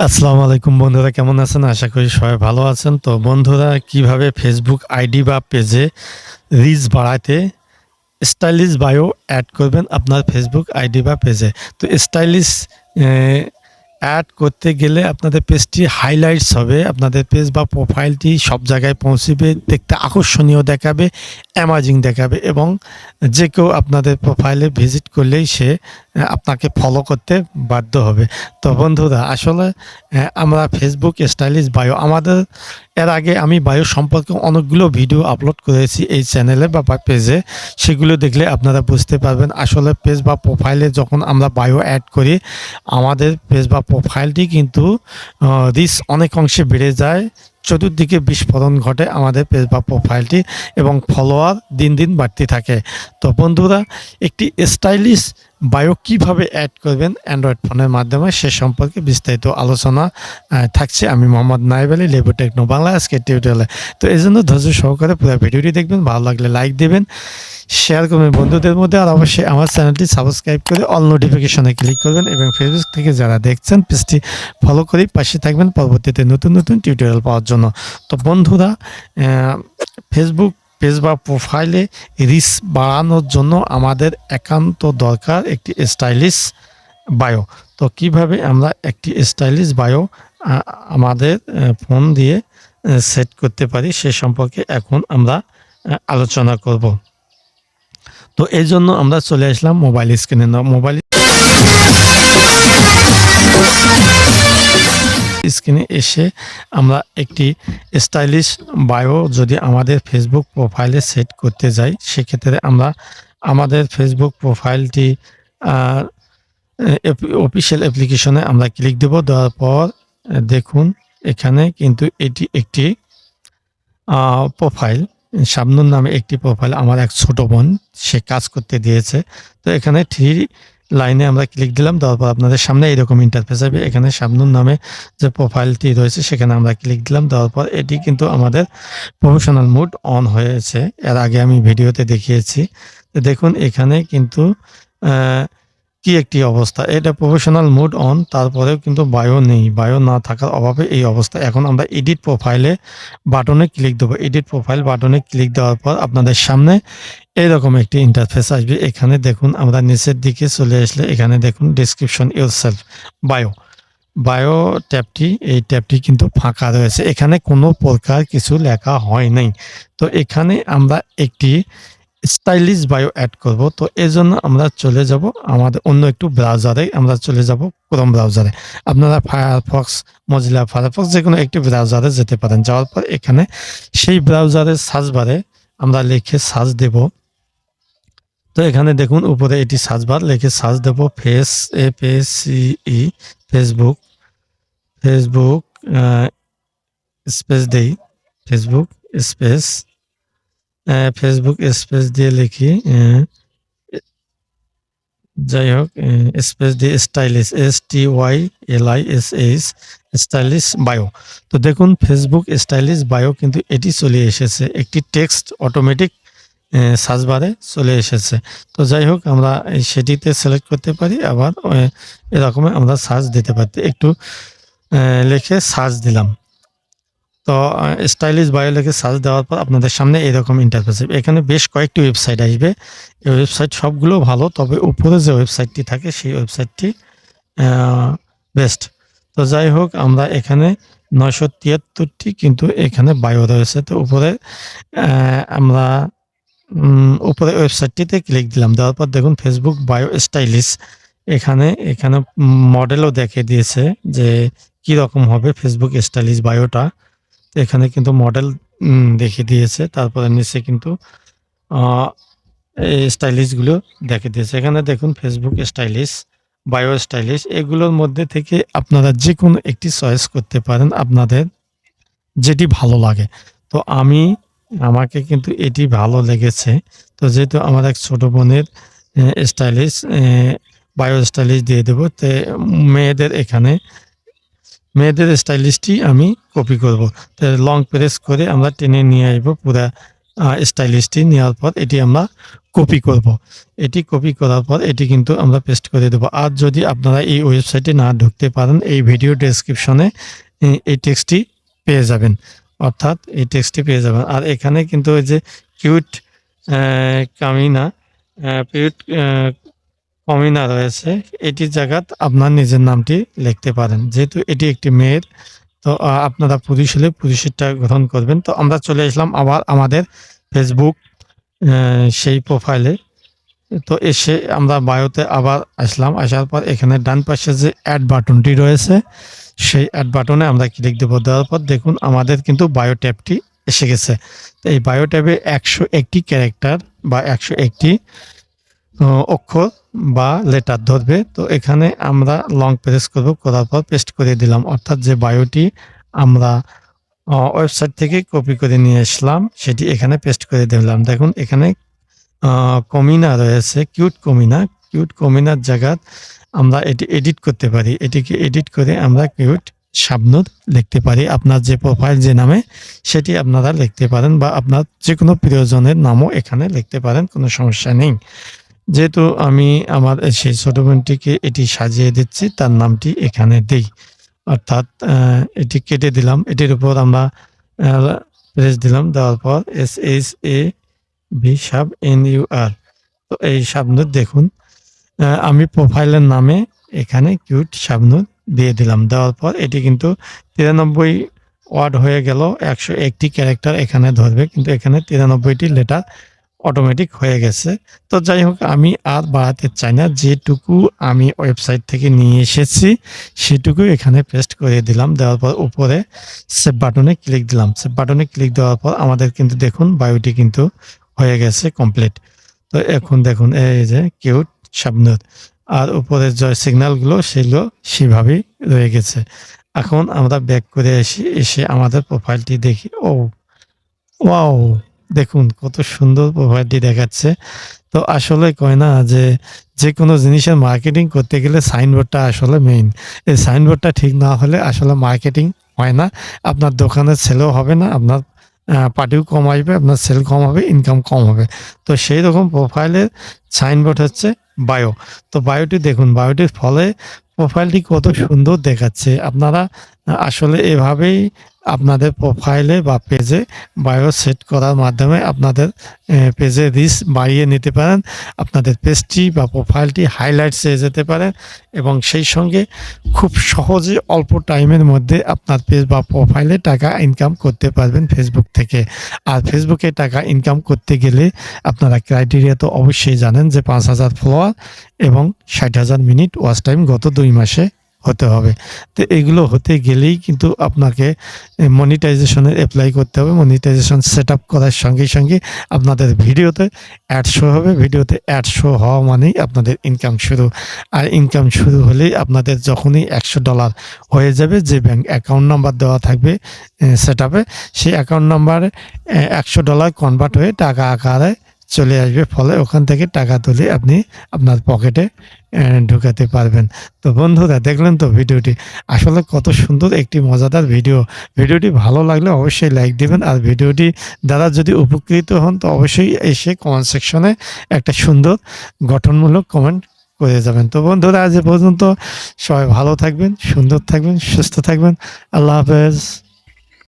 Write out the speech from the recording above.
আসসালামু আলাইকুম বন্ধুরা, কেমন আছেন? আশা করি সবাই ভালো আছেন। তো বন্ধুরা, কীভাবে ফেসবুক আইডি বা পেজে রিচ বাড়াতে স্টাইলিশ বায়ো অ্যাড করবেন আপনার ফেসবুক আইডি বা পেজে? তো স্টাইলিশ অ্যাড করতে গেলে আপনাদের পেজটি হাইলাইটস হবে, আপনাদের পেজ বা প্রোফাইলটি সব জায়গায় পৌঁছবে, দেখতে আকর্ষণীয় দেখাবে অ্যামাজিং দেখাবে এবং যে কেউ আপনাদের প্রোফাইলে ভিজিট করলেই সে আপনাকে ফলো করতে বাধ্য হবে। তো বন্ধুরা, আসলে আমরা ফেসবুক স্টাইলিশ বায়ো আমাদের, এর আগে আমি বায়ো সম্পর্কে অনেকগুলো ভিডিও আপলোড করেছি এই চ্যানেলে বা পেজে সেগুলো দেখলে আপনারা বুঝতে পারবেন, আসলে পেজ বা প্রোফাইলে যখন আমরা বায়ো অ্যাড করি, আমাদের পেজ বা প্রোফাইলটি কিন্তু রিস অনেক অংশে বেড়ে যায়। চতুর্দিকে বিস্ফোরণ ঘটে আমাদের পেজ বা প্রোফাইলটি এবং ফলোয়ার দিন দিন বাড়তে থাকে। তো বন্ধুরা, একটি স্টাইলিশ বায়ো কীভাবে অ্যাড করবেন অ্যান্ড্রয়েড ফোনের মাধ্যমে সে সম্পর্কে বিস্তারিত আলোচনা থাকছে আমি মোহাম্মদ নাইব আলী লেবু টেকনো বাংলা আজকে টিউটোরিয়ালে তো এই জন্য ধৈর্য সহকারে পুরো ভিডিওটি দেখবেন, ভালো লাগলে লাইক দেবেন শেয়ার করবেন বন্ধুদের মধ্যে, আর অবশ্যই আমার চ্যানেলটি সাবস্ক্রাইব করে অল নোটিফিকেশনে ক্লিক করবেন এবং ফেসবুক থেকে যারা দেখছেন, পেজটি ফলো করে পাশে থাকবেন, পরবর্তীতে নতুন নতুন টিউটোরিয়াল পাওয়ার জন্য। তো বন্ধুরা ফেসবুক পেজ বা প্রোফাইলে রিস বাড়ানোর জন্য আমাদের একান্ত দরকার একটি স্টাইলিশ বায়ো। তো কীভাবে আমরা একটি স্টাইলিশ বায়ো আমাদের ফোন দিয়ে সেট করতে পারি সে সম্পর্কে এখন আমরা আলোচনা করব। তো এই জন্য আমরা চলে আসলাম মোবাইল স্ক্রিনে। মোবাইল স্ক্রিনে এসে আমরা একটি স্টাইলিশ বায়ো যদি আমাদের ফেসবুক প্রোফাইলে সেট করতে যাই, সেক্ষেত্রে আমরা আমাদের ফেসবুক প্রোফাইলটি অফিসিয়াল অ্যাপ্লিকেশনে আমরা ক্লিক দেব। দেওয়ার পর, দেখুন, এখানে কিন্তু এটি একটি প্রোফাইল শাবনুর নামে একটি প্রোফাইল আমার এক ছোট বোন, সে কাজ করতে দিয়েছে। তো এখানে থ্রি লাইনে আমরা ক্লিক দিলাম, তারপর পর আপনাদের সামনে এইরকম ইন্টারফেস হবে। এখানে শাবনুর নামে যে প্রোফাইলটি রয়েছে, সেখানে আমরা ক্লিক দিলাম দেওয়ার পর এটি কিন্তু আমাদের প্রফেশনাল মুড অন হয়েছে। এর আগে আমি ভিডিওতে দেখিয়েছি। দেখুন, এখানে কিন্তু কি একটি অবস্থা? এটা প্রফেশনাল মুড অন তারপরেও কিন্তু বায়ো নেই। বায়ো না থাকার অভাবে এই অবস্থা। এখন আমরা এডিট প্রোফাইলে বাটনে ক্লিক দেবো। এডিট প্রোফাইল বাটনে ক্লিক দেওয়ার পর আপনাদের সামনে এইরকম একটি ইন্টারফেস আসবে। এখানে দেখুন আমরা নিচের দিকে চলে আসলে এখানে দেখুন description yourself bio bio ট্যাবটি, এই ট্যাবটি কিন্তু ফাঁকা রয়েছে। এখানে কোনো প্রকার কিছু লেখা হয় নাই। তো এখানে আমরা একটি স্টাইলিশ বায়ো অ্যাড করব। তো এই জন্য আমরা চলে যাব আমাদের অন্য একটু ব্রাউজারে। আমরা চলে যাব ক্রোম ব্রাউজারে। আপনারা ফায়ারফক্স, মজিলা ফায়ারফক্স যে কোনো একটি ব্রাউজারে যেতে পারেন। যাওয়ার পর এখানে সেই ব্রাউজারের সার্চ বারে আমরা লিখে সার্চ দেব। তো এখানে দেখুন উপরে এটি সার্চ বার, লিখে search Dev face F A C E, facebook facebook space দেই, ফেসবুক, স্পেস ফেসবুক স্পেস দিয়ে লিখি যাই হোক স্পেস দিয়ে stylish S T Y L I S H stylish bio তো দেখুন ফেসবুক স্টাইলিশ বায়ো কিন্তু এটি চলে এসেছে। একটি টেক্সট অটোমেটিক সার্চ বারে চলে এসেছে। তো যাই হোক, আমরা সেটিতে সিলেক্ট করতে পারি, আবার এরকম আমরা সার্চ দিতে পারি একটু লিখে সার্চ দিলাম। তো স্টাইলিশ বায়ো লিখে সার্চ দেওয়ার পর আপনাদের সামনে এরকম ইন্টারফেস এখানে বেশ কয়েকটি ওয়েবসাইট আসবে। এই ওয়েবসাইট সবগুলো ভালো, তবে উপরে যে ওয়েবসাইটটি থাকে, সেই ওয়েবসাইটটি বেস্ট তো যাই হোক, আমরা এখানে নয়শো তিয়াত্তরটি কিন্তু এখানে বায়ো রয়েছে। তো উপরে আমরা উপরে ওয়েবসাইটটিতে ক্লিক দিলাম। দেওয়ার পর দেখুন ফেসবুক বায়ো স্টাইলিশ এখানে এখানে মডেলও দেখে দিয়েছে যে কি রকম হবে ফেসবুক স্টাইলিশ বায়োটা এখানে কিন্তু মডেল দেখিয়ে দিয়েছে। তারপরে নিচে কিন্তু স্টাইলিশগুলো দেখে দিয়েছে। এখানে দেখুন ফেসবুক স্টাইলিশ বায়ো স্টাইলিশ এগুলোর মধ্যে থেকে আপনারা যে কোনো একটি চয়েস করতে পারেন আপনাদের যেটি ভালো লাগে। তো আমি, আমাকে কিন্তু এটি ভালো লেগেছে। তো যেহেতু আমার এক ছোট বোনের স্টাইলিশ বায়ো স্টাইলিশ দিয়ে দেবো, তো, মেয়েদের এখানে মেয়েদের স্টাইলিশটি আমি কপি করব। লং প্রেস করে আমরা টেনে নিয়ে আসব পুরা স্টাইলিশটি নেওয়ার পর এটি আমরা কপি করব। এটি কপি করার পর এটি কিন্তু আমরা পেস্ট করে দেবো। আর যদি আপনারা এই ওয়েবসাইটে না ঢুকতে পারেন, এই ভিডিও ডেসক্রিপশনে এই টেক্সটটি পেয়ে যাবেন। অর্থাৎ এই টেক্সটটি পেয়ে যাবেন। আর এখানে কিন্তু ওই যে কিউট কামিনা কিউট কমিনা রয়েছে। এটির জায়গাত আপনার নিজের নামটি লিখতে পারেন। যেহেতু এটি একটি মেয়ের, তো আপনারা পুরুষ হলে পুরুষেরটা গ্রহণ করবেন। তো আমরা চলে আসলাম আবার আমাদের ফেসবুক সেই প্রোফাইলে তো এসে আমরা বায়োতে আবার আসলাম। আসার পর এখানে ডান পাশে যে অ্যাড বাটনটি রয়েছে, সেই অ্যাড বাটনে আমরা ক্লিক দেবো। দেওয়ার পর দেখুন আমাদের কিন্তু বায়ো ট্যাবটি এসে গেছে। তো এই বায়ো ট্যাবে একশো একটি ক্যারেক্টার বা একশো একটি অক্ষর বা লেটার ধরবে, তো এখানে আমরা লং প্রেস করব, করার পর পেস্ট করে দিলাম। অর্থাৎ যে বায়োটি আমরা ওয়েবসাইট থেকে কপি করে নিয়ে আসলাম, সেটি এখানে পেস্ট করে দিলাম। দেখুন, এখানে কমিনা রয়েছে কিউট কমিনা কিউট কমিনার জায়গা আমরা এটি এডিট করতে পারি। এটিকে এডিট করে আমরা কিউট শাবনুর লিখতে পারি। আপনার যে প্রোফাইল যে নামে, সেটি আপনারা লিখতে পারেন বা আপনার যে কোনো প্রিয়জনের নামও এখানে লিখতে পারেন, কোনো সমস্যা নেই। যেহেতু আমি আমার সেই ছোট বোনটিকে এটি সাজিয়ে দিচ্ছি, তার নামটি এখানে দেই। অর্থাৎ এটি কেটে দিলাম। এটির উপর আমরা প্রেস দিলাম। দেওয়ার পর এস এইচ এ ভি সাব এন ইউ আর তো এই শাবনুর দেখুন আমি প্রোফাইলের নামে এখানে কিউট শাবনুর দিয়ে দিলাম। দেওয়ার পর এটি কিন্তু তিরানব্বই ওয়ার্ড হয়ে গেল। একশো একটি ক্যারেক্টার এখানে ধরবে, কিন্তু এখানে তিরানব্বইটি লেটার অটোমেটিক হয়ে গেছে। তো যাই হোক, আমি আর বাড়াতে চাই না। যেটুকু আমি ওয়েবসাইট থেকে নিয়ে এসেছি, সেটুকু এখানে পেস্ট করে দিলাম। দেওয়ার পর উপরে সেভ বাটনে ক্লিক দিলাম। সেভ বাটনে ক্লিক দেওয়ার পর আমাদের কিন্তু দেখুন বায়োটি কিন্তু হয়ে গেছে কমপ্লিট তো এখন দেখুন, এই যে কিউট শাবনুর আর উপরের যে সিগন্যালগুলো সেগুলো সেভাবেই রয়ে গেছে। এখন আমরা ব্যাক করে এসে এসে আমাদের প্রোফাইলটি দেখি। ও ওয়াও দেখুন, কত সুন্দর প্রোফাইলটি দেখাচ্ছে। তো আসলে কয় না যে যে কোনো জিনিসের মার্কেটিং করতে গেলে সাইনবোর্ডটা আসলে মেইন এই সাইনবোর্ডটা ঠিক না হলে আসলে মার্কেটিং হয় না। আপনার দোকানের সেলও হবে না, আপনার পার্টিও কম আসবে, আপনার সেল কম হবে ইনকাম কম হবে। তো সেই রকম প্রোফাইলের সাইনবোর্ড হচ্ছে বায়ো তো বায়োটি দেখুন বায়োটির ফলে প্রোফাইলটি কত সুন্দর দেখাচ্ছে। আপনারা আসলে এভাবেই আপনাদের প্রোফাইলে বা পেজে বায়ো সেট করার মাধ্যমে আপনাদের পেজে রিচ বাড়িয়ে নিতে পারেন। আপনাদের পেজটি বা প্রোফাইলটি হাইলাইটস হয়ে যেতে পারে এবং সেই সঙ্গে খুব সহজে অল্প টাইমের মধ্যে আপনার পেজ বা প্রোফাইলে টাকা ইনকাম করতে পারবেন ফেসবুক থেকে। আর ফেসবুকে টাকা ইনকাম করতে গেলে আপনারা ক্রাইটেরিয়া তো অবশ্যই জানেন যে পাঁচ হাজার ফলোয়ার এবং ষাট হাজার মিনিট ওয়াচ টাইম গত দুই মাসে হতে হবে। তো এগুলো হতে গেলেই কিন্তু আপনাকে মনিটাইজেশনের অ্যাপ্লাই করতে হবে। মনিটাইজেশন সেট আপ করার সঙ্গে সঙ্গে আপনাদের ভিডিওতে অ্যাড শো হবে। ভিডিওতে অ্যাড শো হওয়া মানেই আপনাদের ইনকাম শুরু। আর ইনকাম শুরু হলেই আপনাদের যখনই একশো ডলার হয়ে যাবে, যে ব্যাংক অ্যাকাউন্ট নাম্বার দেওয়া থাকবে সেট আপে সেই অ্যাকাউন্ট নাম্বারে একশো ডলার কনভার্ট হয়ে টাকা আকারে চলে আসবে। ফলে ওখান থেকে টাকা তুলে আপনি আপনার পকেটে ঢুকাতে পারবেন। তো বন্ধুরা, দেখলেন তো ভিডিওটি? আসলে কত সুন্দর একটি মজাদার ভিডিও। ভিডিওটি ভালো লাগলে অবশ্যই লাইক দিবেন। আর ভিডিওটি দ্বারা যদি উপকৃত হন, তো অবশ্যই এসে কমেন্ট সেকশনে একটা সুন্দর গঠনমূলক কমেন্ট করে যাবেন। তো বন্ধুরা, আজ পর্যন্ত সবাই ভালো থাকবেন, সুন্দর থাকবেন, সুস্থ থাকবেন। আল্লাহ হাফেজ।